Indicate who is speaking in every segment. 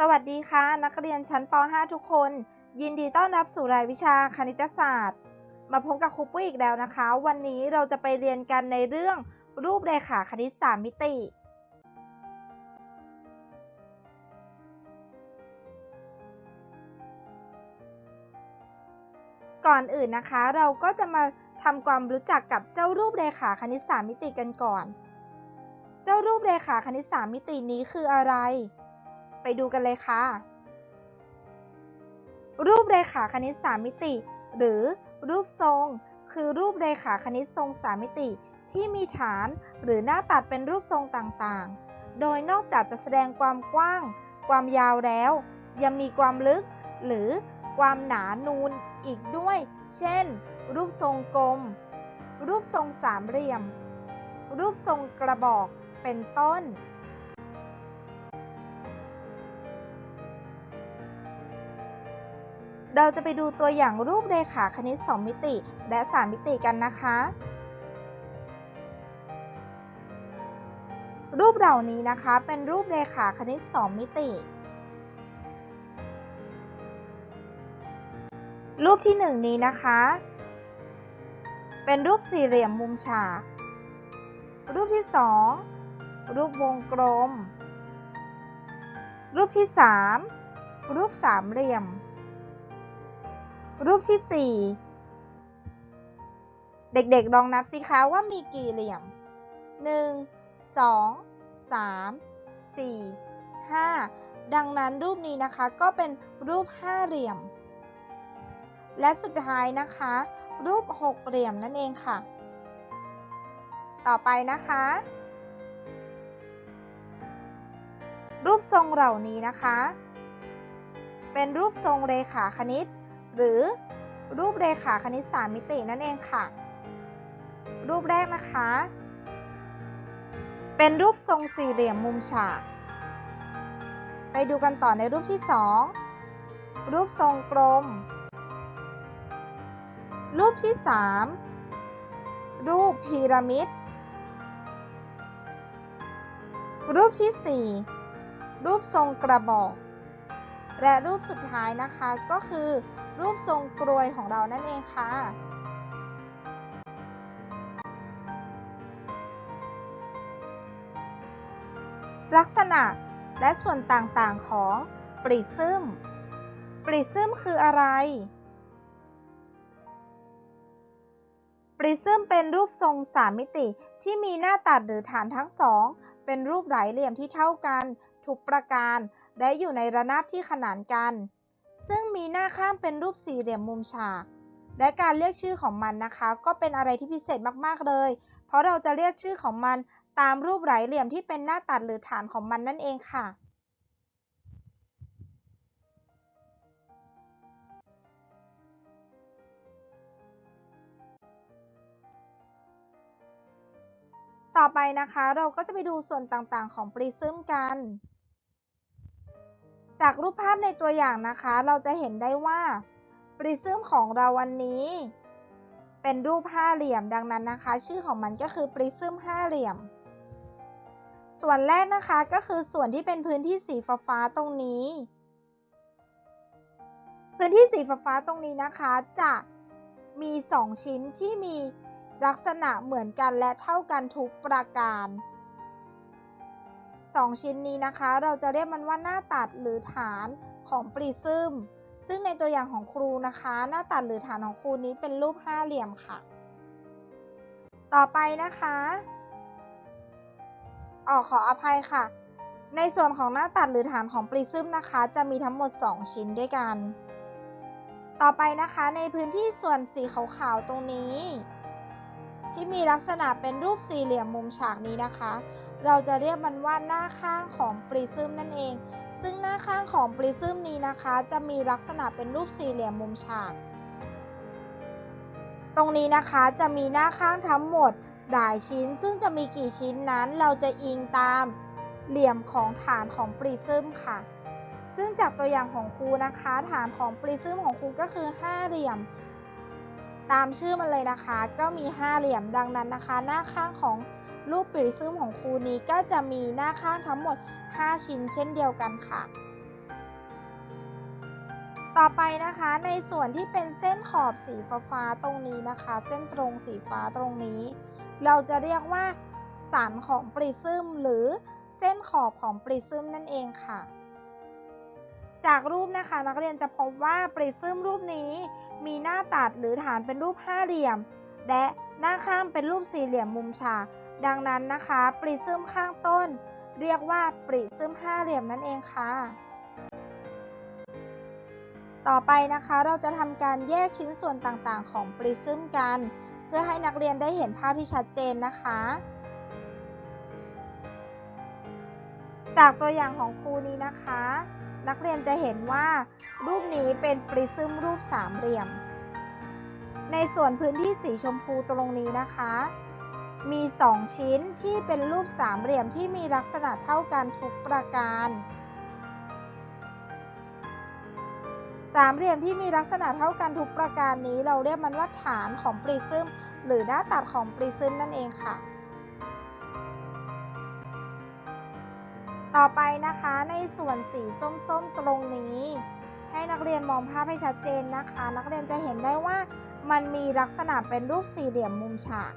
Speaker 1: สวัสดีค่ะ นักเรียนชั้นป .5 ทุกคน ยินดีต้อนรับสู่รายวิชาคณิตศาสตร์ มาพบกับครูปุ้ยอีกแล้วนะคะ วันนี้เราจะไปเรียนกันในเรื่องรูปเรขาคณิต3มิติ ก่อนอื่นนะคะเราก็จะมาทำความรู้จักกับเจ้ารูปเรขาคณิต3มิติกันก่อน เจ้ารูปเรขาคณิต3มิตินี้คืออะไร ไปดูกันเลยค่ะ รูปเรขาคณิต3มิติ หรือรูปทรง คือรูปเรขาคณิตทรง3มิติ ที่มีฐานหรือหน้าตัดเป็นรูปทรงต่างๆ โดยนอกจากจะแสดงความกว้าง ความยาวแล้ว ยังมีความลึก หรือความหนานูนอีกด้วย เช่น รูปทรงกลม รูปทรงสามเหลี่ยม รูปทรงกระบอก เป็นต้น เราจะไปดูตัวอย่างรูปเรขาคณิต 2 มิติ และ 3 มิติกันนะคะ รูปเหล่านี้นะคะเป็นรูปเรขาคณิต 2 มิติ รูปที่ 1 นี้นะคะ เป็นรูปสี่เหลี่ยมมุมฉาก รูปที่ 2 รูปวงกลม รูปที่ 3 รูปสามเหลี่ยม รูปที่ 4 เด็กๆ ลองนับสิคะว่ามีกี่เหลี่ยม 1 2 3 4 5 ดังนั้นรูปนี้นะคะก็เป็นรูปห้าเหลี่ยม และสุดท้ายนะคะ รูปหกเหลี่ยมนั่นเองค่ะ ต่อไปนะคะ รูปทรงเหล่านี้นะคะ เป็นรูปทรงเรขาคณิต หรือรูปเรขาคณิต3มิตินั่นเองค่ะ รูปแรกนะคะ เป็นรูปทรงสี่เหลี่ยมมุมฉาก ไปดูกันต่อในรูปที่ 2 รูปทรงกลม รูปที่ 3 รูปพีระมิด รูปที่ 4 รูปทรงกระบอก และรูปสุดท้ายนะคะก็คือ รูปทรงกรวยของเรานั่นเองค่ะ ลักษณะและส่วนต่างๆของปริซึม ปริซึมคืออะไร ปริซึมเป็นรูปทรงสามมิติที่มีหน้าตัดหรือฐานทั้งสอง เป็นรูปหลายเหลี่ยมที่เท่ากัน ทุกประการ และอยู่ในระนาบที่ขนานกัน ซึ่งมีหน้าข้างเป็นรูปสี่เหลี่ยมมุมฉาก และการเรียกชื่อของมันนะคะ ก็เป็นอะไรที่พิเศษมากๆเลย เพราะเราจะเรียกชื่อของมันตามรูปหลายเหลี่ยมที่เป็นหน้าตัดหรือฐานของมันนั่นเองค่ะต่อไปนะคะเราก็จะไปดูส่วนต่างๆของปริซึมกัน จากรูปภาพในตัวอย่างนะคะ เราจะเห็นได้ว่าปริซึมของเราวันนี้ เป็นรูปห้าเหลี่ยมดังนั้นนะคะ ชื่อของมันก็คือปริซึมห้าเหลี่ยม ส่วนแรกนะคะก็คือส่วนที่เป็นพื้นที่สีฟ้าๆตรงนี้ พื้นที่สีฟ้าๆตรงนี้นะคะ จะมี 2 ชิ้นที่มีลักษณะเหมือนกันและเท่ากันทุกประการ 2 ชิ้นนี้นะคะ เราจะเรียกมันว่าหน้าตัดหรือฐานของปริซึม ซึ่งในตัวอย่างของครูนะคะ หน้าตัดหรือฐานของครูนี้เป็นรูปห้าเหลี่ยมค่ะ ต่อไปนะคะออขออภัยค่ะ ในส่วนของหน้าตัดหรือฐานของปริซึมนะคะ จะมีทั้งหมด 2 ชิ้นด้วยกัน ต่อไปนะคะในพื้นที่ส่วนสีขาวๆตรงนี้ ที่มีลักษณะเป็นรูปสี่เหลี่ยมมุมฉากนี้นะคะ เราจะเรียกมันว่าหน้าข้างของปริซึมนั่นเอง ซึ่งหน้าข้างของปริซึมนี้นะคะ จะมีลักษณะเป็นรูปสี่เหลี่ยมมุมฉาก ตรงนี้นะคะจะมีหน้าข้างทั้งหมดหลายชิ้น ซึ่งจะมีกี่ชิ้นนั้นเราจะอิงตามเหลี่ยมของฐานของปริซึมค่ะ ซึ่งจากตัวอย่างของครูนะคะ ฐานของปริซึมของครูก็คือห้าเหลี่ยม ตามชื่อมันเลยนะคะ ก็มีห้าเหลี่ยมดังนั้นนะคะ หน้าข้างของ รูปปริซึมของครูนี้ก็จะมีหน้าข้างทั้งหมด 5 ชิ้นเช่นเดียวกันค่ะ ต่อไปนะคะในส่วนที่เป็นเส้นขอบสีฟ้าตรงนี้นะคะ เส้นตรงสีฟ้าตรงนี้ เราจะเรียกว่าสันของปริซึมหรือเส้นขอบของปริซึมนั่นเองค่ะ จากรูปนะคะนักเรียนจะพบว่าปริซึมรูปนี้มีหน้าตัดหรือฐานเป็นรูปห้าเหลี่ยม และหน้าข้างเป็นรูปสี่เหลี่ยมมุมฉาก ดังนั้นนะคะปริซึมข้างต้น เรียกว่าปริซึมห้าเหลี่ยมนั่นเองค่ะ ต่อไปนะคะเราจะทำการแยกชิ้นส่วนต่างๆ ของปริซึมกัน เพื่อให้นักเรียนได้เห็นภาพที่ชัดเจนนะคะ จากตัวอย่างของครูนี้นะคะ นักเรียนจะเห็นว่ารูปนี้เป็นปริซึมรูปสามเหลี่ยม ในส่วนพื้นที่สีชมพูตรงนี้นะคะ มี 2 ชิ้นที่เป็นรูปสามเหลี่ยมที่มีลักษณะเท่ากันทุกประการ สามเหลี่ยมที่มีลักษณะเท่ากันทุกประการนี้ เราเรียกมันว่าฐานของปริซึมหรือหน้าตัดของปริซึมนั่นเองค่ะ ต่อไปนะคะในส่วนสีส้มๆตรงนี้ ให้นักเรียนมองภาพให้ชัดเจนนะคะ นักเรียนจะเห็นได้ว่ามันมีลักษณะเป็นรูปสี่เหลี่ยมมุมฉาก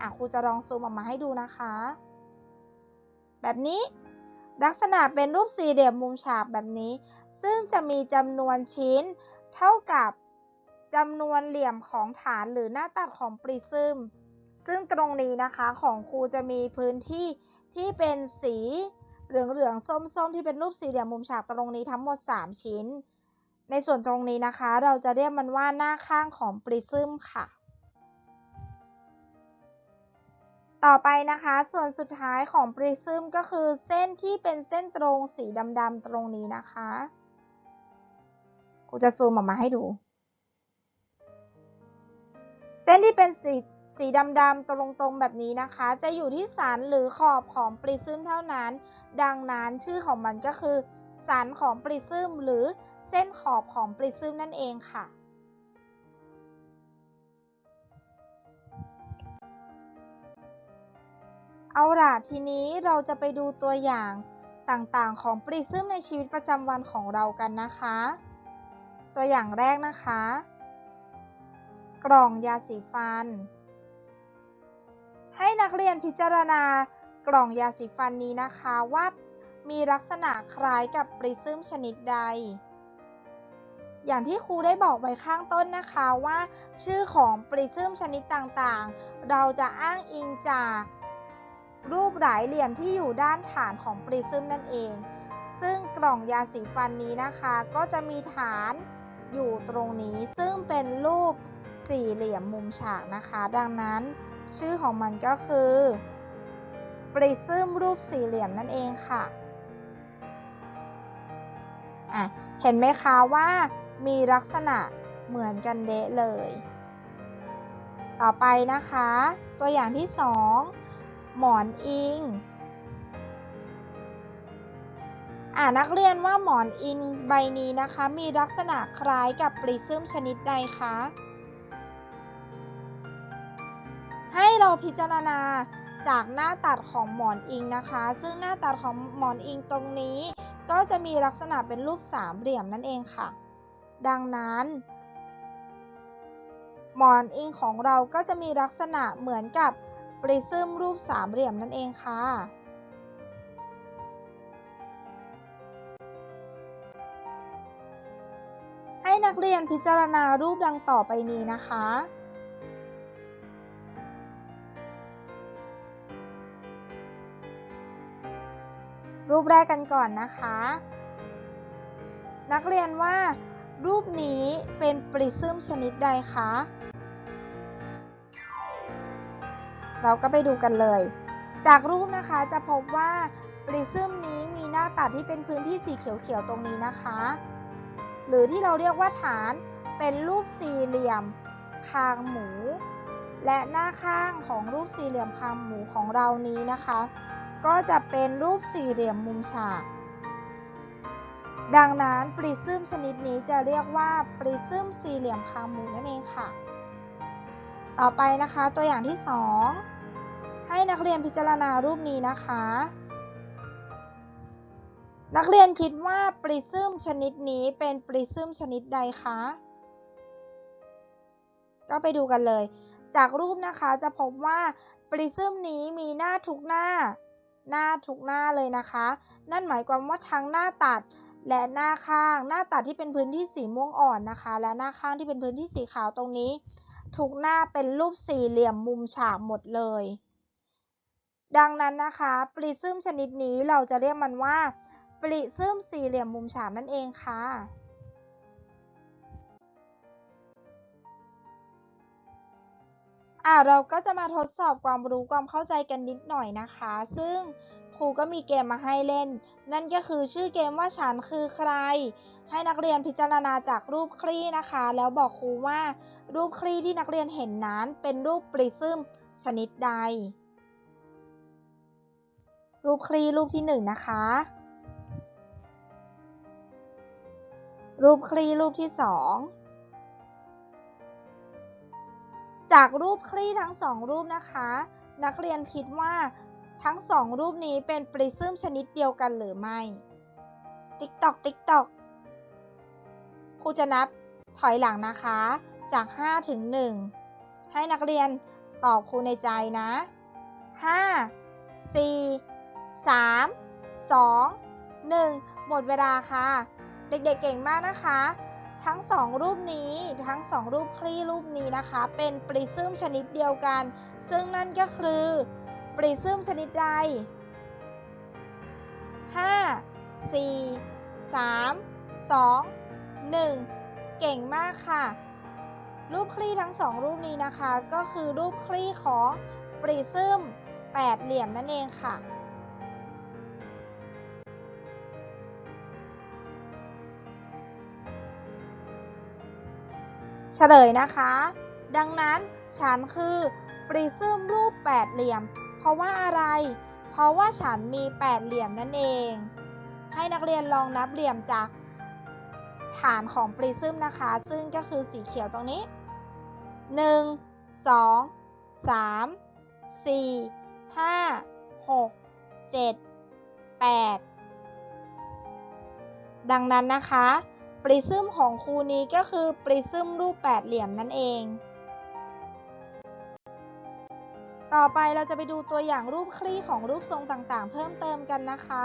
Speaker 1: อะครูจะลองซูมออกมาให้ดูนะคะ แบบนี้ลักษณะเป็นรูปสี่เหลี่ยมมุมฉากแบบนี้ ซึ่งจะมีจำนวนชิ้น เท่ากับจำนวนเหลี่ยมของฐานหรือหน้าตัดของปริซึม ซึ่งตรงนี้นะคะของครูจะมีพื้นที่ที่เป็นสีเหลืองๆส้มๆ ที่เป็นรูปสี่เหลี่ยมมุมฉากตรงนี้ทั้งหมด 3 ชิ้น ในส่วนตรงนี้นะคะ เราจะเรียกมันว่าหน้าข้างของปริซึมค่ะ ต่อไปนะคะ ส่วนสุดท้ายของปริซึมก็คือเส้นที่เป็นเส้นตรงสีดำๆตรงนี้นะคะครูจะซูมออกมาให้ดู เส้นที่เป็นสีสีดำๆตรงๆแบบนี้นะคะ จะอยู่ที่สันหรือขอบของปริซึมเท่านั้น ดังนั้นชื่อของมันก็คือสันของปริซึมหรือเส้นขอบของปริซึมนั่นเองค่ะ เอาล่ะทีนี้เราจะไปดูตัวอย่างต่างๆ ของปริซึมในชีวิตประจำวันของเรากันนะคะ ตัวอย่างแรกนะคะ กล่องยาสีฟัน ให้นักเรียนพิจารณากล่องยาสีฟันนี้นะคะว่ามีลักษณะคล้ายกับปริซึมชนิดใด อย่างที่ครูได้บอกไว้ข้างต้นนะคะว่า ชื่อของปริซึมชนิดต่างๆ เราจะอ้างอิงจาก รูปหลายเหลี่ยมที่อยู่ด้านฐานของปริซึมนั่นเอง ซึ่งกล่องยาสีฟันนี้นะคะ ก็จะมีฐานอยู่ตรงนี้ ซึ่งเป็นรูปสี่เหลี่ยมมุมฉากนะคะ ดังนั้นชื่อของมันก็คือ ปริซึมรูปสี่เหลี่ยมนั่นเองค่ะอะ เห็นไหมคะว่ามีลักษณะเหมือนกันเดะเลย ต่อไปนะคะ ตัวอย่างที่สอง หมอนอิง อ่านักเรียนว่าหมอนอิงใบนี้นะคะ มีลักษณะคล้ายกับปริซึมชนิดใดคะ ให้เราพิจารณาจากหน้าตัดของหมอนอิงนะคะ ซึ่งหน้าตัดของหมอนอิงตรงนี้ ก็จะมีลักษณะเป็นรูปสามเหลี่ยมนั่นเองค่ะ ดังนั้นหมอนอิงของเราก็จะมีลักษณะเหมือนกับ ปริซึมรูปสามเหลี่ยมนั่นเองค่ะ ให้นักเรียนพิจารณารูปดังต่อไปนี้นะคะ รูปแรกกันก่อนนะคะ นักเรียนว่ารูปนี้เป็นปริซึมชนิดใดคะ เราก็ไปดูกันเลย จากรูปนะคะจะพบว่าปริซึมนี้มีหน้าตัดที่เป็นพื้นที่สีเขียวๆตรงนี้นะคะ หรือที่เราเรียกว่าฐานเป็นรูปสี่เหลี่ยมคางหมู และหน้าข้างของรูปสี่เหลี่ยมคางหมูของเรานี้นะคะ ก็จะเป็นรูปสี่เหลี่ยมมุมฉาก ดังนั้นปริซึมชนิดนี้จะเรียกว่าปริซึมสี่เหลี่ยมคางหมูนั่นเองค่ะ ต่อไปนะคะตัวอย่างที่2 ให้นักเรียนพิจารณารูปนี้นะคะ นักเรียนคิดว่าปริซึมชนิดนี้เป็นปริซึมชนิดใดคะ ก็ไปดูกันเลย จากรูปนะคะจะพบว่าปริซึมนี้มีหน้าทุกหน้า หน้าทุกหน้าเลยนะคะ นั่นหมายความว่าทั้งหน้าตัดและหน้าข้าง หน้าตัดที่เป็นพื้นที่สีม่วงอ่อนนะคะ และหน้าข้างที่เป็นพื้นที่สีขาวตรงนี้ ทุกหน้าเป็นรูปสี่เหลี่ยมมุมฉากหมดเลย ดังนั้นนะคะปริซึมชนิดนี้เราจะเรียกมันว่าปริซึมสี่เหลี่ยมมุมฉากนั่นเองค่ะ อ่าเราก็จะมาทดสอบความรู้ความเข้าใจกันนิดหน่อยนะคะ ซึ่งครูก็มีเกมมาให้เล่น นั่นก็คือชื่อเกมว่าฉันคือใคร ให้นักเรียนพิจารณาจากรูปคลี่นะคะ แล้วบอกครูว่ารูปคลี่ที่นักเรียนเห็นนั้นเป็นรูปปริซึมชนิดใด รูปคลี่รูปที่หนึ่งนะคะ รูปคลี่รูปที่สองจากรูปคลี่ทั้งสองรูปนะคะ นักเรียนคิดว่าทั้งสองรูปนี้เป็นปริซึมชนิดเดียวกันหรือไม่ ติ๊กตอกติ๊กตอกครูจะนับถอยหลังนะคะ จาก 5 ถึง 1 ให้นักเรียนตอบครูในใจนะ 5 4 3 2 1 หมดเวลาค่ะ เด็กๆเก่งมากนะคะ ทั้งสองรูปนี้ทั้งสองรูปคลี่รูปนี้นะคะ เป็นปริซึมชนิดเดียวกัน ซึ่งนั่นก็คือปริซึมชนิดใด 5 4 3 2 1 เก่งมากค่ะ รูปคลี่ทั้งสองรูปนี้นะคะ ก็คือรูปคลี่ของปริซึมแปดเหลี่ยมนั่นเองค่ะ ลยนะคะ ดังนั้นฉันคือปริซึมรูปแปดเหลี่ยม เพราะว่าอะไร เพราะว่าฉันมีแปดเหลี่ยมนั่นเอง ให้นักเรียนลองนับเหลี่ยมจากฐานของปริซึมนะคะ ซึ่งก็คือสีเขียวตรงนี้ 1 2 3 4 5 6 7 8 ดังนั้นนะคะ ปริซึมของครูนี้ก็คือปริซึมรูปแปดเหลี่ยมนั่นเอง ต่อไปเราจะไปดูตัวอย่างรูปคลี่ของรูปทรงต่างๆ เพิ่มเติมกันนะคะ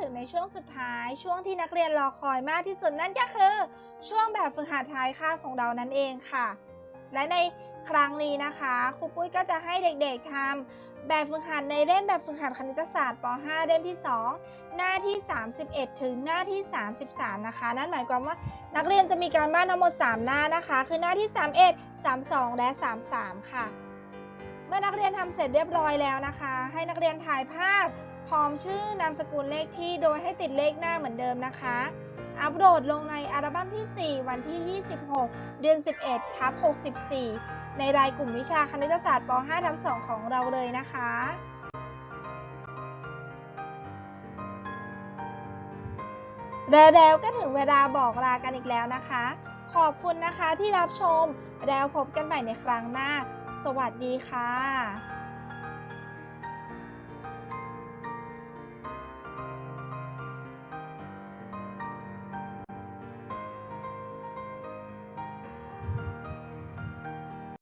Speaker 1: ถึงในช่วงสุดท้ายช่วงที่นักเรียนรอคอยมากที่สุดนั่นก็คือ ช่วงแบบฝึกหัดท้ายคาของเรานั่นเองค่ะ และในครั้งนี้นะคะครูปุ้ยก็จะให้เด็กๆทำแบบฝึกหัดในเล่มแบบฝึกหัดคณิตศาสตร์ป .5 เล่มที่ 2 หน้าที่ 31 ถึงหน้าที่ 33 นะคะ นั่นหมายความว่านักเรียนจะมีการบ้านทั้งหมด 3 หน้านะคะ คือหน้าที่ 31 32 และ 33 ค่ะ เมื่อนักเรียนทำเสร็จเรียบร้อยแล้วนะคะ ให้นักเรียนถ่ายภาพ พร้อมชื่อนามสกุลเลขที่โดยให้ติดเลขหน้าเหมือนเดิมนะคะ อัปโหลดลงในอัลบั้มที่ 4 วันที่ 26 เดือน 11ทับ64 ในรายกลุ่มวิชาคณิตศาสตร์ป .5 ทับ2ของเราเลยนะคะแล้วก็ถึงเวลาบอกลากันอีกแล้วนะคะ ขอบคุณนะคะที่รับชม แล้วพบกันใหม่ในครั้งหน้า สวัสดีค่ะ